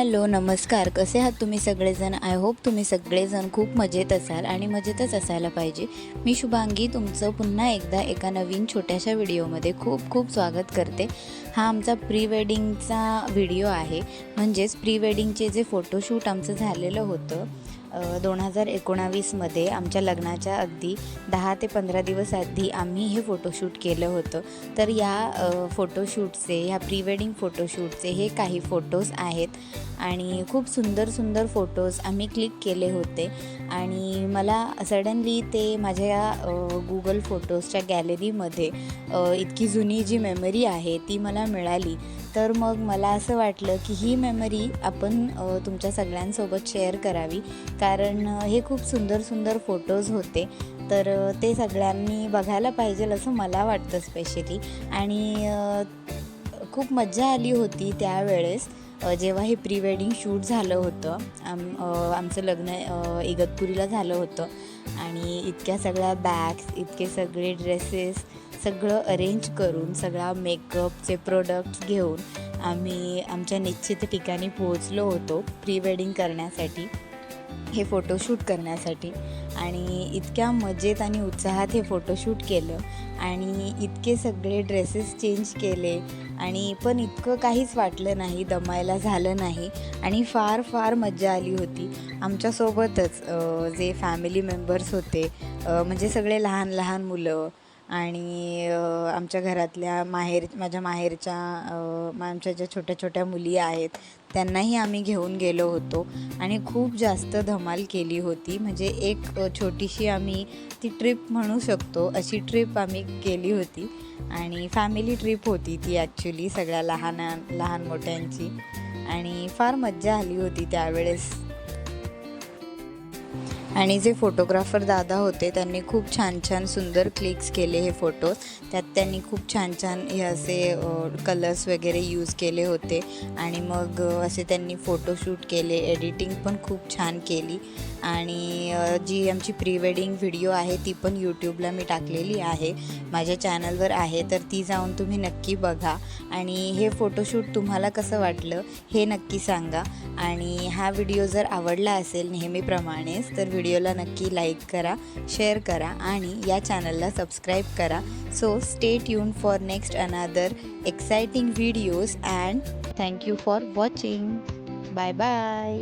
Hello नमस्कार. कसे आहात तुम्ही सगळेजण? आय होप तुम्ही सगळेजण खूप मजेत असाल आणि मजेतच असायला पाहिजे. मी शुभांगी तुमचं पुन्हा एकदा एका नवीन छोट्याशा व्हिडिओमध्ये खूप खूप स्वागत करते. हा आमचा प्री वेडिंगचा व्हिडिओ आहे. म्हणजेच प्री वेडिंगचे जे फोटोशूट आमचं झालेलं होतं दोन हजार एकोणावीसमध्ये आमच्या लग्नाच्या अगदी दहा ते पंधरा दिवस आधी आम्ही हे फोटोशूट केलं होतं. तर या फोटोशूटचे ह्या प्री वेडिंग फोटोशूटचे हे काही फोटोज आहेत आणि खूप सुंदर सुंदर फोटोज आम्ही क्लिक केले होते. आणि मला सडनली ते माझ्या गुगल फोटोजच्या गॅलरीमध्ये इतकी जुनी जी मेमरी आहे ती मला मिळाली. तर मग मला असं वाटलं की ही मेमरी आपण तुमच्या सगळ्यांसोबत शेअर करावी. कारण हे खूप सुंदर सुंदर फोटोज होते. तर ते सगळ्यांनी बघायला पाहिजे असं मला वाटतं स्पेशली आणि खूप मज्जा आली होती त्यावेळेस जेव्हा हे प्री वेडिंग शूट झालं होतं. आम आमचं लग्न इगतपुरीला झालं होतं. आणि इतक्या सगळ्या बॅग्स इतके सगळे ड्रेसेस सगळं अरेंज करून सगळा मेकअपचे प्रोडक्ट्स घेऊन आम्ही आमच्या निश्चित ठिकाणी पोहोचलो होतो प्री वेडिंग करण्यासाठी हे फोटोशूट करण्यासाठी. आणि इतक्या मजेत आणि उत्साहात हे फोटोशूट केलं आणि इतके सगळे ड्रेसेस चेंज केले आणि पण इतकं काहीच वाटलं नाही दमायला झालं नाही आणि फार फार मजा आली होती. आमच्यासोबतच जे फॅमिली मेंबर्स होते म्हणजे सगळे लहान लहान मुलं आणि आमच्या घरातल्या माहेर माझ्या माहेरच्या आमच्या ज्या छोट्या छोट्या मुली आहेत त्यांनाही आम्ही घेऊन गेलो होतो. आणि खूप जास्त धमाल केली होती. म्हणजे एक छोटीशी आम्ही ती ट्रिप म्हणू शकतो. अशी ट्रिप आम्ही केली होती. आणि फॅमिली ट्रिप होती ती ॲक्च्युली सगळ्या लहान लहान मोठ्यांची. आणि फार मज्जा आली होती त्यावेळेस. आणि जे फोटोग्राफर दादा होते त्यांनी खूप छान छान सुंदर क्लिक्स केले हे फोटो त्यात त्यांनी खूप छान छान हे असे कलर्स वगैरे यूज केले होते. आणि मग असे त्यांनी फोटोशूट केले एडिटिंग पण खूप छान केली. आणि जी आमची प्री वेडिंग व्हिडिओ आहे ती पण यूट्यूबला मी टाकलेली आहे. माझ्या चॅनलवर आहे तर ती जाऊन तुम्ही नक्की बघा. आणि हे फोटोशूट तुम्हाला कसं वाटलं हे नक्की सांगा. आणि हा व्हिडिओ जर आवडला असेल नेहमीप्रमाणेच तर व्हिडिओला नक्की लाईक करा शेअर करा आणि या चॅनलला सबस्क्राईब करा. So stay tune for next another exciting videos and thank you for watching bye bye